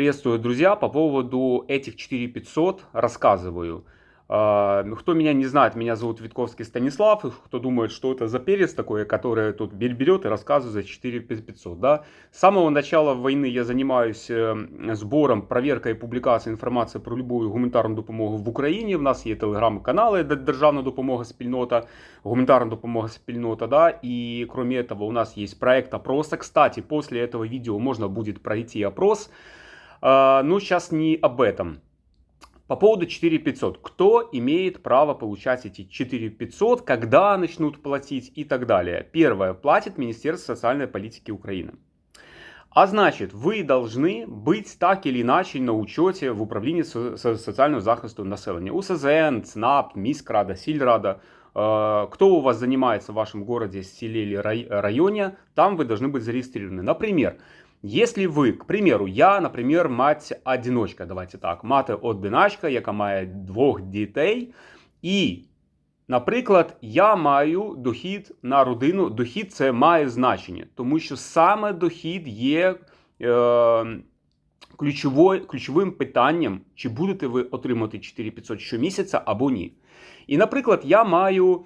Приветствую, друзья. По поводу этих 4500 рассказываю. А, ну, Кто меня не знает, меня зовут Витковский Станислав. И Кто думает, что это за перец такой, который тут бер- берет и рассказывает за 4500. Да? С самого начала войны я занимаюсь э, сбором, проверкой и публікацією інформації про любую гуманітарну допомогу в Україні. В нас є телеграм-канали де Державна допомога спільнота, гуманитарная допомога спільнота, да, и кроме этого у нас есть проект опроса. Кстати, после этого видео можно будет пройти опрос. А, но сейчас не об этом. По поводу 4500. Кто имеет право получать эти 4500, когда начнут платить и так далее? Первое. Платит Министерство социальной политики Украины. А значит, вы должны быть так или иначе на учете в управлінні со- со- соціального захисту населення. УСЗН, ЦНАП, Міськрада, Сільрада. Э, Кто у вас занимается в вашем городе, селе или рай- районе, там вы должны быть зарегистрированы. Например, если вы, к примеру, я, например, мать-одиночка, давайте так, мати-одиначка, яка має двох дітей, і, наприклад, я маю дохід на родину. Дохід це має значення, тому що саме дохід є е, ключовою, ключовим питанням, чи будете ви отримати 4500 щомісяця або ні. І, наприклад, я маю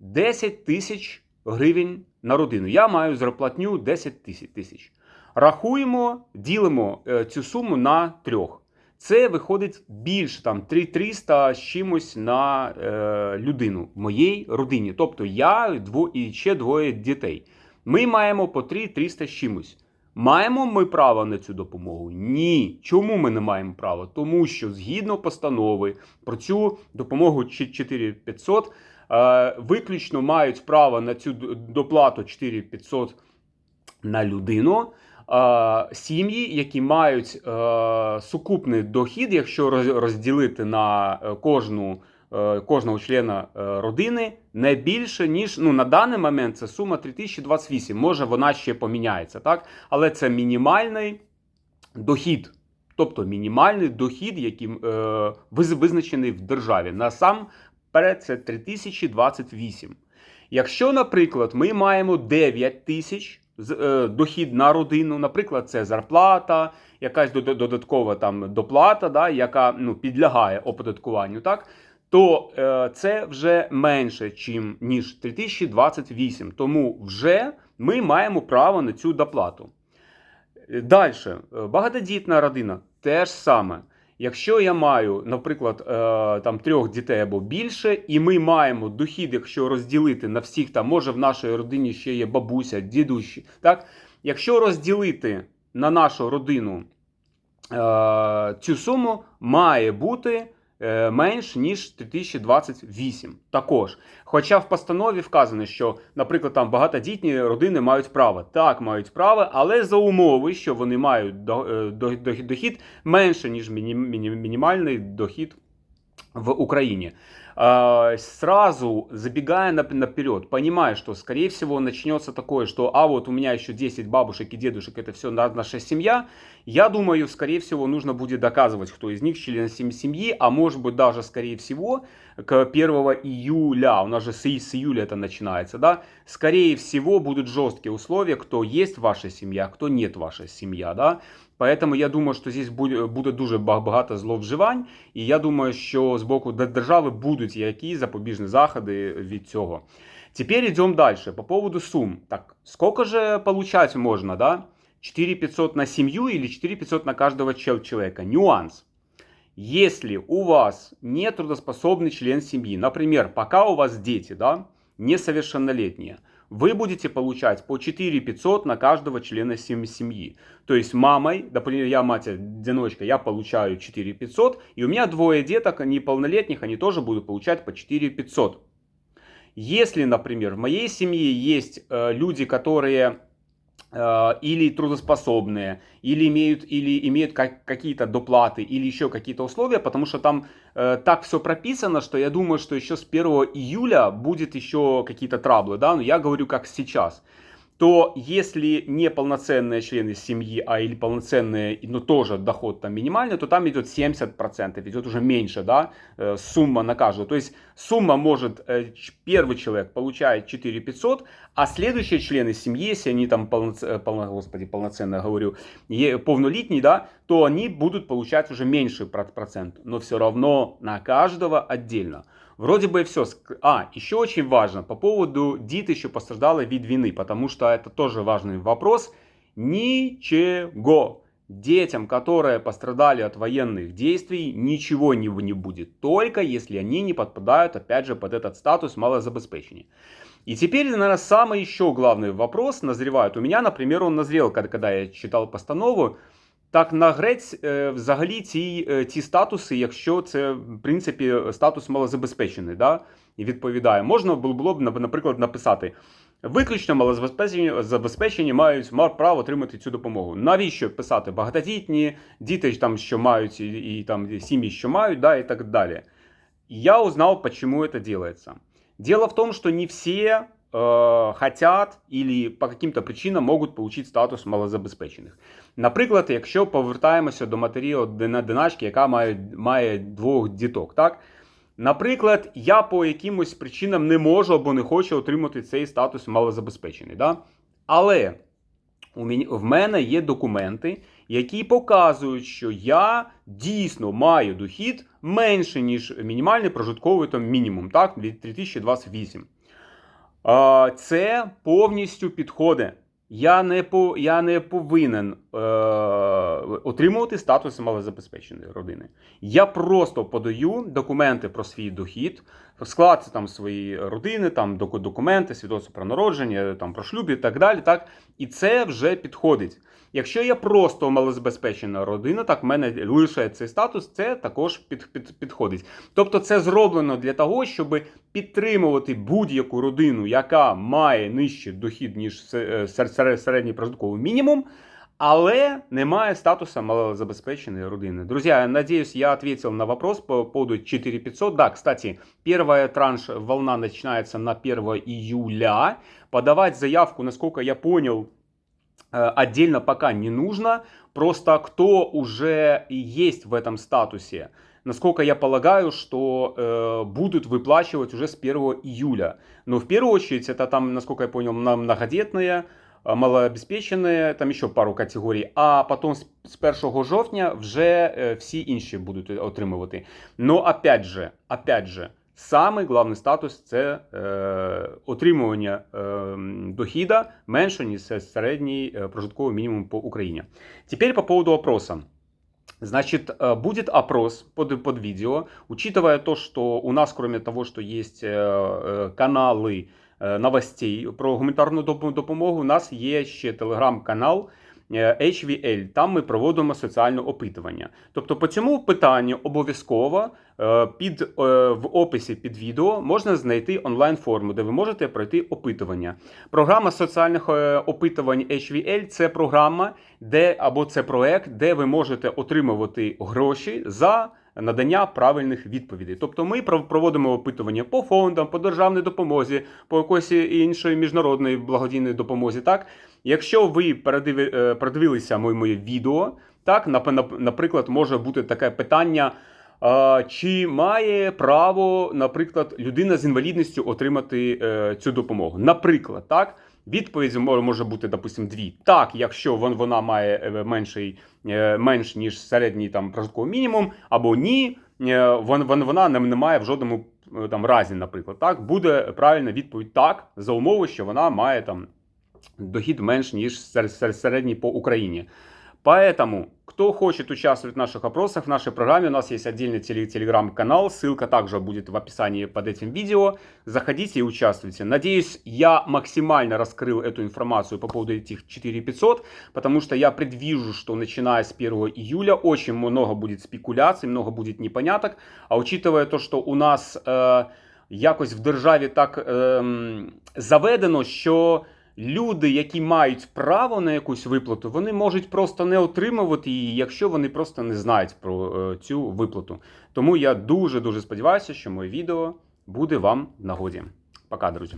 10 тисяч гривень на родину. Я маю зарплатню 10 тисяч- тисяч. Рахуємо, ділимо е, цю суму на трьох. Це виходить більше там 3300 з чимось на е, людину в моїй родині. Тобто я дво, і ще двоє дітей. Ми маємо по 3300 з чимось. Маємо ми право на цю допомогу? Ні. Чому ми не маємо права? Тому що згідно постанови про цю допомогу чи- 4500 е, виключно мають право на цю доплату 4500 на людину. Сім'ї, які мають е, сукупний дохід, якщо розділити на е, кожну, е, кожного члена родини, не більше, ніж ну, на даний момент це сума 3028. Може, вона ще поміняється, так? Але це мінімальний дохід. Тобто мінімальний дохід, який е, визначений в державі. Насамперед, це 3028. Якщо, наприклад, ми маємо 9 тисяч дохід на родину, наприклад, це зарплата, якась додаткова там доплата, да, яка ну, підлягає оподаткуванню, так, то е, це вже менше, чим, ніж 3028. Тому вже ми маємо право на цю доплату. Далі, багатодітна родина теж саме. Якщо я маю, наприклад, е, там трьох дітей або більше, і ми маємо дохід, якщо розділити на всіх, там може в нашій родині ще є бабуся, дідущі, так? Якщо розділити на нашу родину е, цю суму, має бути менш ніж 3028. Також. Хоча в постанові вказано, що, наприклад, там багатодітні родини мають право. Так, мають право, але за умови, що вони мають е, до- до- дохід менше, ніж міні- міні- мінімальний дохід в Украине. А, Сразу забегая нап- наперед, понимая, что скорее всего начнется такое, что а вот у меня еще 10 бабушек и дедушек, это все наша семья, я думаю, скорее всего нужно будет доказывать, кто из них член сем- семьи, а может быть даже скорее всего к 1 июля, у нас же с, и- с июля это начинается, да, скорее всего будут жесткие условия, кто есть ваша семья, кто нет ваша семья, да, Поэтому я думаю, що здесь буде, буде дуже ба- багато зловживань, і я думаю, що з боку де- держави будуть якісь запобіжні заходи від цього. Тепер йдемо далі. По поводу сум. Так, сколько же получать можно, да? 4500 на семью или 4500 на каждого чел- человека? Нюанс. Если у вас нетрудоспособный член семьи, например, пока у вас дети, да, несовершеннолетние, вы будете получать по 4500 на каждого члена сем- семьи. То есть мамой, например, я мать-одиночка, я получаю 4500, и у меня двое деток неполнолетних, они тоже будут получать по 4500. Если, например, в моей семье есть э, люди, которые или трудоспособные, или имеют, или имеют как, какие-то доплаты, или еще какие-то условия, потому что там э, так все прописано, что я думаю, что еще с 1 июля будет еще какие-то траблы, да, но я говорю как сейчас То если не полноценные члены семьи, а или полноценные, но тоже доход там минимальный, то там идет 70%, идет уже меньше, да, э, сумма на каждого. То есть сумма может, э, первый человек получает 4 500, а следующие члены семьи, если они там полноц- э, полно, господи, полноценно говорю, е- повнолітні, да, то они будут получать уже меньший про- процент, но все равно на каждого отдельно. Вроде бы и все. А, еще очень важно по поводу дит еще пострадала від вины, потому что это тоже важный вопрос. Ничего. Детям, которые пострадали от военных действий, ничего не, не будет, только если они не подпадают, опять же, под этот статус малозабеспечения. И теперь, наверное, самый еще главный вопрос назревает. У меня, например, он назрел, когда я читал постанову. Так нагрець е, взагалі ці, е, ці статуси, якщо це в принципі статус малозабезпечений, да, і відповідає, можна було б, наприклад, написати. Виключно малозабезпечені забезпечені мають ма- право отримати цю допомогу. Навіщо писати багатодітні, діти там, що мають, і, і там сім'ї, що мають, да, і так далі. Я узнал, почему это делается. Дело в том, что не все э, хотят или по каким-то причинам можуть получить статус малозабезпечених. Наприклад, якщо повертаємося до матері одиначки, яка має, має двох діток, так? Наприклад, я по якимось причинам не можу або не хочу отримати цей статус малозабезпечений. Да? Але в мене є документи, які показують, що я дійсно маю дохід менше, ніж мінімальний прожитковий там, мінімум, так, від 3028. Це повністю підходить. Я не, по, я не повинен е, отримувати статус малозабезпеченої родини. Я просто подаю документи про свій дохід, склад там своєї родини, там доку- документи, свідоцтво про народження, там про шлюб і так далі. Так? І це вже підходить. Якщо я просто малозабезпечена родина, так в мене лише цей статус, це також під, під, підходить. Тобто це зроблено для того, щоб підтримувати будь-яку родину, яка має нижчий дохід, ніж е, сер- сер- середній прожитковий мінімум, але не має статуса малозабезпеченной родины. Друзья, надеюсь, я ответил на вопрос по поводу 4500. Да, кстати, первая транш волна начинается на 1 июля. Подавать заявку, насколько я понял, э, отдельно пока не нужно. Просто кто уже есть в этом статусе, насколько я полагаю, что э, будут выплачивать уже с 1 июля. Но в первую очередь это там, насколько я понял, на многодетные, малообезпечені, там ще пару категорій, а потім з з 1 жовтня вже е, всі інші будуть отримувати. Но опять же, опять же, самий головний статус це е, отримування е, дохіда менше, ніж середній е, прожитковий мінімум по Україні. Теперь по поводу опроса. Значит, э, будет опрос под, под видео, учитывая то, что у нас, кроме того, что есть э, э, каналы е, новостей про гуманітарну доп- допомогу, у нас є ще телеграм-канал е, HVL. Там ми проводимо соціальне опитування. Тобто, по цьому питанню обов'язково е, під, е, в описі під відео можна знайти онлайн-форму, де ви можете пройти опитування. Програма соціальних е, опитувань HVL це програма, де або це проект, де ви можете отримувати гроші за надання правильних відповідей. Тобто ми пров- проводимо опитування по фондам, по державній допомозі, по якоїсь іншої міжнародної благодійної допомозі. Так, якщо ви е, передивилися моє, моє відео, так, нап- нап- наприклад, може бути таке питання. Чи має право, наприклад, людина з інвалідністю отримати е, цю допомогу? Наприклад, так, відповідь може бути, допустимо, дві. Так, якщо вон- вона має е, менший, е, менш ніж середній там прожитковий мінімум, або ні, е, вон- вон- вона не має в жодному там разі, наприклад, так, буде правильна відповідь так, за умови, що вона має там дохід менш ніж сер- сер- середній по Україні. Поэтому, кто хочет участвовать в наших опросах, в нашей программе, у нас есть отдельный теле- телеграм-канал, ссылка также будет в описании под этим видео. Заходите и участвуйте. Надеюсь, я максимально раскрыл эту информацию по поводу этих 4500, потому что я предвижу, что начиная с 1 июля очень много будет спекуляций, много будет непоняток. А учитывая то, что у нас э, якось в державі так ем, заведено, що люди, які мають право на якусь виплату, вони можуть просто не отримувати її, якщо вони просто не знають про е, цю виплату. Тому я дуже дуже сподіваюся, що моє відео буде вам нагоді. Пока, друзі.